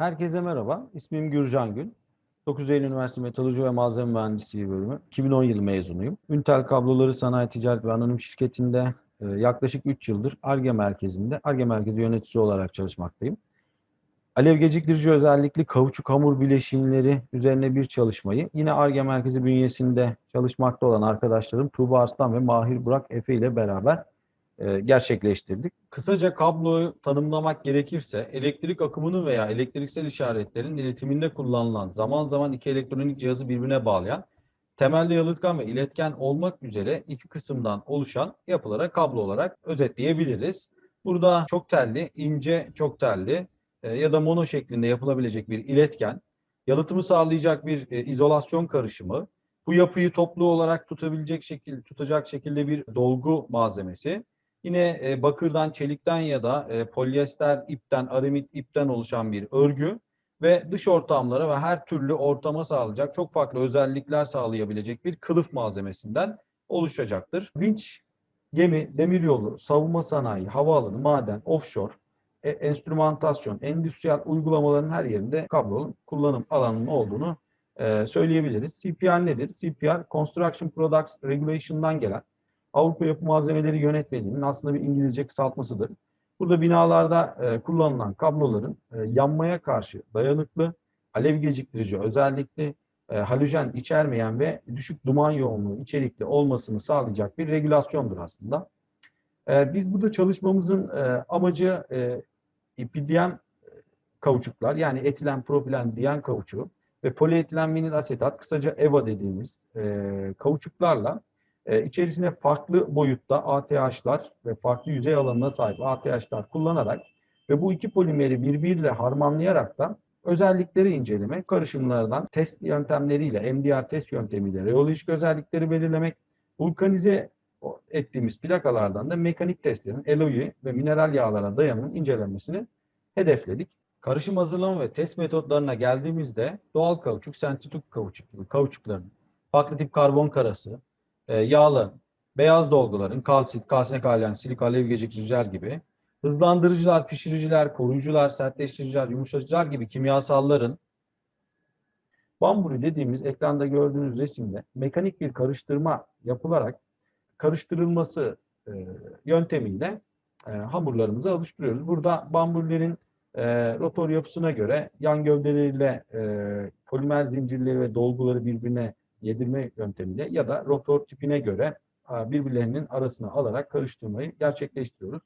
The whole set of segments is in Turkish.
Herkese merhaba. İsmim Gürcan Gül. 9 Eylül Üniversitesi Metalurji ve Malzeme Mühendisliği bölümü. 2010 yılı mezunuyum. Üntel Kabloları Sanayi Ticaret ve Anonim Şirketi'nde e, yaklaşık 3 yıldır ARGE merkezinde ARGE merkezi yöneticisi olarak çalışmaktayım. Alev geciktirici özellikli kauçuk hamur bileşimleri üzerine bir çalışmayı yine ARGE merkezi bünyesinde çalışmakta olan arkadaşlarım Tuğba Arslan ve Mahir Burak Efe ile beraber e, gerçekleştirdik. Kısaca kabloyu tanımlamak gerekirse elektrik akımını veya elektriksel işaretlerin iletiminde kullanılan zaman zaman iki elektronik cihazı birbirine bağlayan temelde yalıtkan ve iletken olmak üzere iki kısımdan oluşan yapılara kablo olarak özetleyebiliriz. Burada çok telli, ince çok telli e, ya da mono şeklinde yapılabilecek bir iletken, yalıtımı sağlayacak bir e, izolasyon karışımı, bu yapıyı toplu olarak tutabilecek şekilde tutacak şekilde bir dolgu malzemesi, Yine e, bakırdan, çelikten ya da e, polyester ipten, aramit ipten oluşan bir örgü ve dış ortamlara ve her türlü ortama sağlayacak çok farklı özellikler sağlayabilecek bir kılıf malzemesinden oluşacaktır. Vinç, gemi, demiryolu, savunma sanayi, havaalanı, maden, offshore, e, enstrümantasyon, endüstriyel uygulamaların her yerinde kablonun kullanım alanının olduğunu e, söyleyebiliriz. CPR nedir? CPR, Construction Products Regulation'dan gelen Avrupa Yapı Malzemeleri Yönetmeliği'nin aslında bir İngilizce kısaltmasıdır. Burada binalarda e, kullanılan kabloların e, yanmaya karşı dayanıklı, alev geciktirici özellikli, e, halojen içermeyen ve düşük duman yoğunluğu içerikli olmasını sağlayacak bir regülasyondur aslında. E, biz burada çalışmamızın e, amacı e, ipidyen kauçuklar yani etilen propilen diyen kauçuğu ve polietilen vinil asetat kısaca EVA dediğimiz e, kauçuklarla e, içerisine farklı boyutta ATH'lar ve farklı yüzey alanına sahip ATH'lar kullanarak ve bu iki polimeri birbiriyle harmanlayarak da özellikleri inceleme, karışımlardan test yöntemleriyle, MDR test yöntemiyle reolojik özellikleri belirlemek, vulkanize ettiğimiz plakalardan da mekanik testlerin LOI ve mineral yağlara dayanımın incelenmesini hedefledik. Karışım hazırlama ve test metotlarına geldiğimizde doğal kauçuk, sentetik kauçuk gibi kauçukların farklı tip karbon karası, e, yağlı, beyaz dolguların kalsit, kalsinek alyan, silik, alev geciktiriciler gibi hızlandırıcılar, pişiriciler, koruyucular, sertleştiriciler, yumuşatıcılar gibi kimyasalların bamburi dediğimiz ekranda gördüğünüz resimde mekanik bir karıştırma yapılarak karıştırılması e, yöntemiyle e, hamurlarımızı alıştırıyoruz. Burada bamburlerin e, rotor yapısına göre yan gövdeleriyle e, polimer zincirleri ve dolguları birbirine yedirme yöntemiyle ya da rotor tipine göre birbirlerinin arasına alarak karıştırmayı gerçekleştiriyoruz.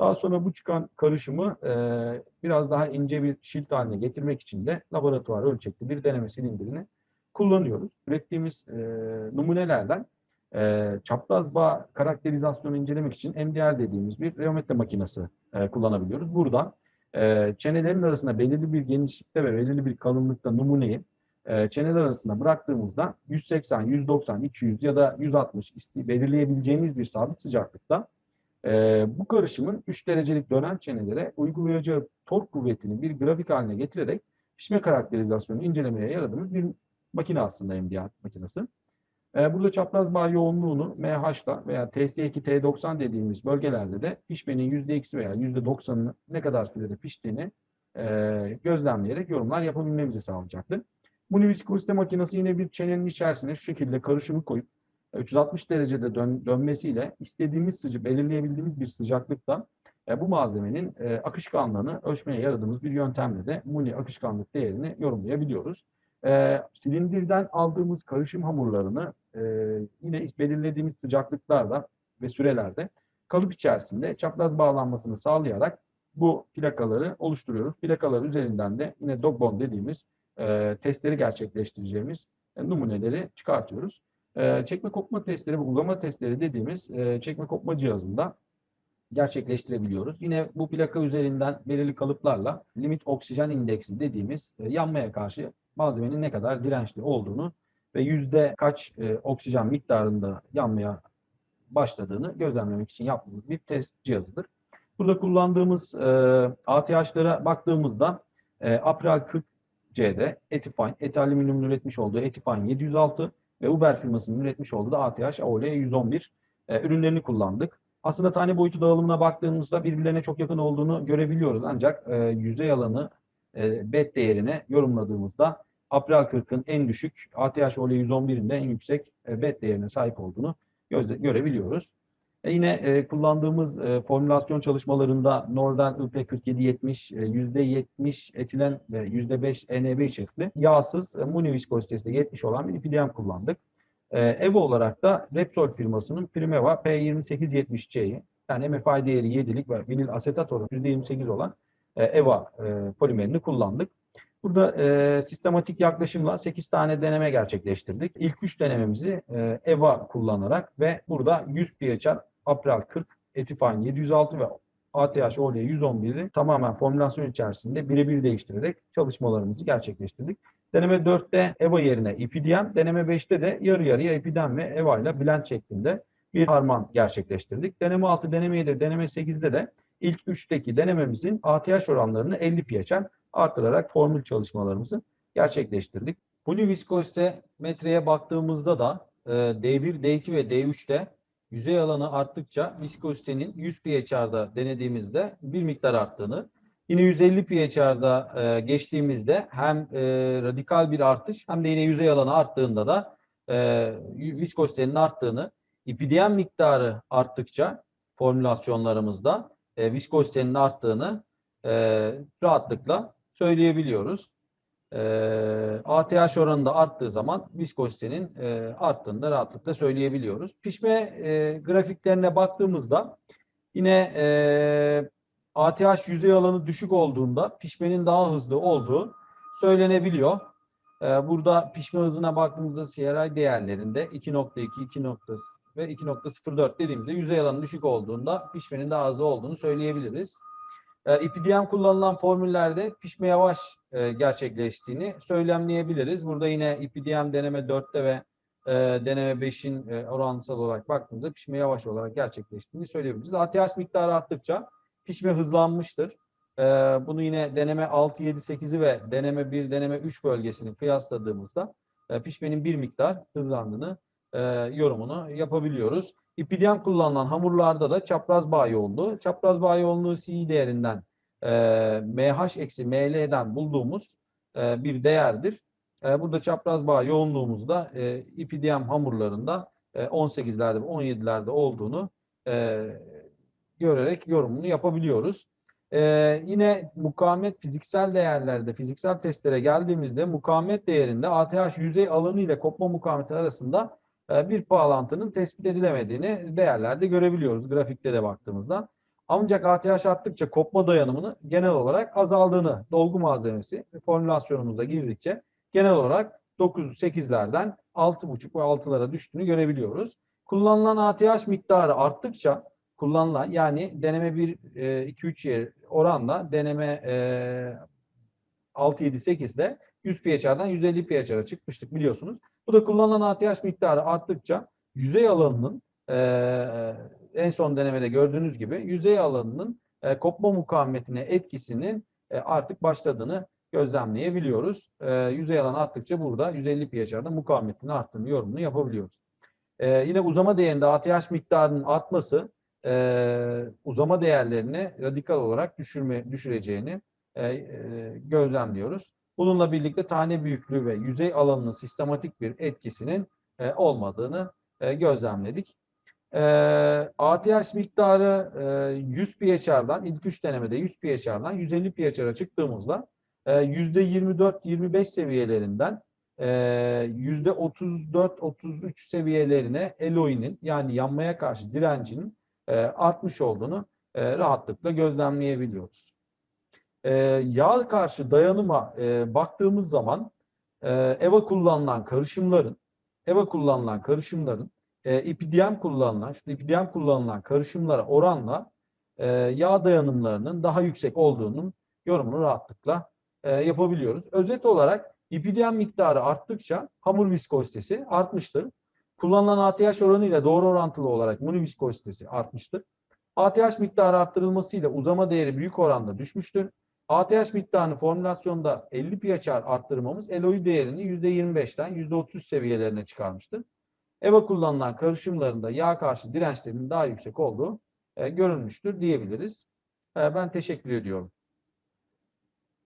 Daha sonra bu çıkan karışımı e, biraz daha ince bir şilt haline getirmek için de laboratuvar ölçekli bir deneme silindirini kullanıyoruz. Ürettiğimiz e, numunelerden e, çapraz bağ karakterizasyonu incelemek için MDR dediğimiz bir reometre makinesi e, kullanabiliyoruz. Buradan e, çenelerin arasında belirli bir genişlikte ve belirli bir kalınlıkta numuneyi e, çeneler arasında bıraktığımızda 180, 190, 200 ya da 160 isti belirleyebileceğiniz bir sabit sıcaklıkta e, bu karışımın 3 derecelik dönen çenelere uygulayacağı tork kuvvetini bir grafik haline getirerek pişme karakterizasyonu incelemeye yaradığımız bir makine aslında MDR makinesi. E, burada çapraz bağ yoğunluğunu MH'la veya TS2, T90 dediğimiz bölgelerde de pişmenin %2'si veya %90'ını ne kadar sürede piştiğini e, gözlemleyerek yorumlar yapabilmemizi sağlayacaktır. Bu viskozite makinesi yine bir çenenin içerisine şu şekilde karışımı koyup 360 e, derecede dön, dönmesiyle istediğimiz sıcak, belirleyebildiğimiz bir sıcaklıkta e, bu malzemenin e, akışkanlığını ölçmeye yaradığımız bir yöntemle de Muni akışkanlık değerini yorumlayabiliyoruz. E, silindirden aldığımız karışım hamurlarını e, yine belirlediğimiz sıcaklıklarda ve sürelerde kalıp içerisinde çapraz bağlanmasını sağlayarak bu plakaları oluşturuyoruz. Plakalar üzerinden de yine dogbon dediğimiz e, testleri gerçekleştireceğimiz e, numuneleri çıkartıyoruz. E, çekme kopma testleri ve testleri dediğimiz e, çekme kopma cihazında gerçekleştirebiliyoruz. Yine bu plaka üzerinden belirli kalıplarla limit oksijen indeksi dediğimiz yanmaya karşı malzemenin ne kadar dirençli olduğunu ve yüzde kaç oksijen miktarında yanmaya başladığını gözlemlemek için yaptığımız bir test cihazıdır. Burada kullandığımız ATH'lara baktığımızda e, April 40 C'de Etifine, eti alüminyumun üretmiş olduğu Etifine 706 ve Uber firmasının üretmiş olduğu da ATH AOL 111 e, ürünlerini kullandık. Aslında tane boyutu dağılımına baktığımızda birbirlerine çok yakın olduğunu görebiliyoruz. Ancak e, yüzey alanı e, bet değerini yorumladığımızda April 40'ın en düşük, ATH OL 111'in de en yüksek e, bet değerine sahip olduğunu görebiliyoruz. E yine e, kullandığımız e, formülasyon çalışmalarında Norden IP4770 e, %70 etilen ve %5 NEB içerikli yağsız e, Muni viskozitesi de 70 olan bir IPDM kullandık. E, EVA olarak da Repsol firmasının Primeva P2870C'yi yani MFI değeri 7'lik ve vinil asetat oranı %28 olan e, EVA e, polimerini kullandık. Burada e, sistematik yaklaşımla 8 tane deneme gerçekleştirdik. İlk 3 denememizi e, EVA kullanarak ve burada 100 pH'er April 40, Etifine 706 ve ATH OL 111'i tamamen formülasyon içerisinde birebir değiştirerek çalışmalarımızı gerçekleştirdik. Deneme 4'te EVA yerine IPDM, deneme 5'te de yarı yarıya IPDM ve EVA ile blend şeklinde bir harman gerçekleştirdik. Deneme 6, deneme 7, deneme 8'de de ilk 3'teki denememizin ATH oranlarını 50 pH'er artırarak formül çalışmalarımızı gerçekleştirdik. Huni viskozite metreye baktığımızda da e, D1, D2 ve D3'te yüzey alanı arttıkça viskozitenin 100 pH'arda denediğimizde bir miktar arttığını, yine 150 pH'arda e, geçtiğimizde hem e, radikal bir artış hem de yine yüzey alanı arttığında da e, viskozitenin arttığını, ipidem miktarı arttıkça formülasyonlarımızda e, viskozitenin arttığını e, rahatlıkla söyleyebiliyoruz. E, ATH oranı da arttığı zaman viskozitenin e, arttığını da rahatlıkla söyleyebiliyoruz. Pişme e, grafiklerine baktığımızda yine e, ATH yüzey alanı düşük olduğunda pişmenin daha hızlı olduğu söylenebiliyor. E, burada pişme hızına baktığımızda CRI değerlerinde 2.2, 2.0 ve 2.04 dediğimizde yüzey alanı düşük olduğunda pişmenin daha hızlı olduğunu söyleyebiliriz. E, IPDM kullanılan formüllerde pişme yavaş e, gerçekleştiğini söylemleyebiliriz. Burada yine IPDM deneme 4'te ve e, deneme 5'in e, oransal olarak baktığımızda pişme yavaş olarak gerçekleştiğini söyleyebiliriz. ATH miktarı arttıkça pişme hızlanmıştır. E, bunu yine deneme 6, 7, 8'i ve deneme 1, deneme 3 bölgesini kıyasladığımızda e, pişmenin bir miktar hızlandığını e, yorumunu yapabiliyoruz. İpidem kullanılan hamurlarda da çapraz bağ yoğunluğu. Çapraz bağ yoğunluğu C değerinden e, MH eksi ML'den bulduğumuz e, bir değerdir. E, burada çapraz bağ yoğunluğumuzda e, ipidem hamurlarında e, 18'lerde ve 17'lerde olduğunu e, görerek yorumunu yapabiliyoruz. Ee, yine mukavemet fiziksel değerlerde, fiziksel testlere geldiğimizde mukavemet değerinde ATH yüzey alanı ile kopma mukavemeti arasında bir bağlantının tespit edilemediğini değerlerde görebiliyoruz grafikte de baktığımızda. Ancak ATH arttıkça kopma dayanımını genel olarak azaldığını dolgu malzemesi formülasyonumuzda girdikçe genel olarak 9-8'lerden 6,5 ve 6'lara düştüğünü görebiliyoruz. Kullanılan ATH miktarı arttıkça kullanılan yani deneme 1 2-3 yer oranla deneme 6 7 8'de 100 pH'den 150 pH'e çıkmıştık biliyorsunuz. Bu da kullanılan ATH miktarı arttıkça yüzey alanının e, en son denemede gördüğünüz gibi yüzey alanının e, kopma mukavemetine etkisinin e, artık başladığını gözlemleyebiliyoruz. E, yüzey alanı arttıkça burada 150 pH'de mukavemetinin arttığını yorumunu yapabiliyoruz. E, yine uzama değerinde ATH miktarının artması e, uzama değerlerini radikal olarak düşürme, düşüreceğini e, e, gözlemliyoruz. Bununla birlikte tane büyüklüğü ve yüzey alanının sistematik bir etkisinin e, olmadığını e, gözlemledik. E, ATH miktarı e, 100 pH'den ilk 3 denemede 100 pH'den 150 pH'e çıktığımızda e, %24-25 seviyelerinden %34-33 seviyelerine LOI'nin yani yanmaya karşı direncinin e, artmış olduğunu e, rahatlıkla gözlemleyebiliyoruz. E, yağ karşı dayanıma e, baktığımız zaman e, EVA kullanılan karışımların EVA kullanılan karışımların e, ipidiyem kullanılan, şu ipidiyem kullanılan karışımlara oranla e, yağ dayanımlarının daha yüksek olduğunun yorumunu rahatlıkla e, yapabiliyoruz. Özet olarak ipidiyem miktarı arttıkça hamur viskozitesi artmıştır. Kullanılan ATH oranı ile doğru orantılı olarak muni viskozitesi artmıştır. ATH miktarı arttırılmasıyla uzama değeri büyük oranda düşmüştür. ATH miktarını formülasyonda 50 pH'ar arttırmamız LOI değerini %25'ten %30 seviyelerine çıkarmıştır. EVA kullanılan karışımlarında yağ karşı dirençlerinin daha yüksek olduğu e, görülmüştür diyebiliriz. E, ben teşekkür ediyorum.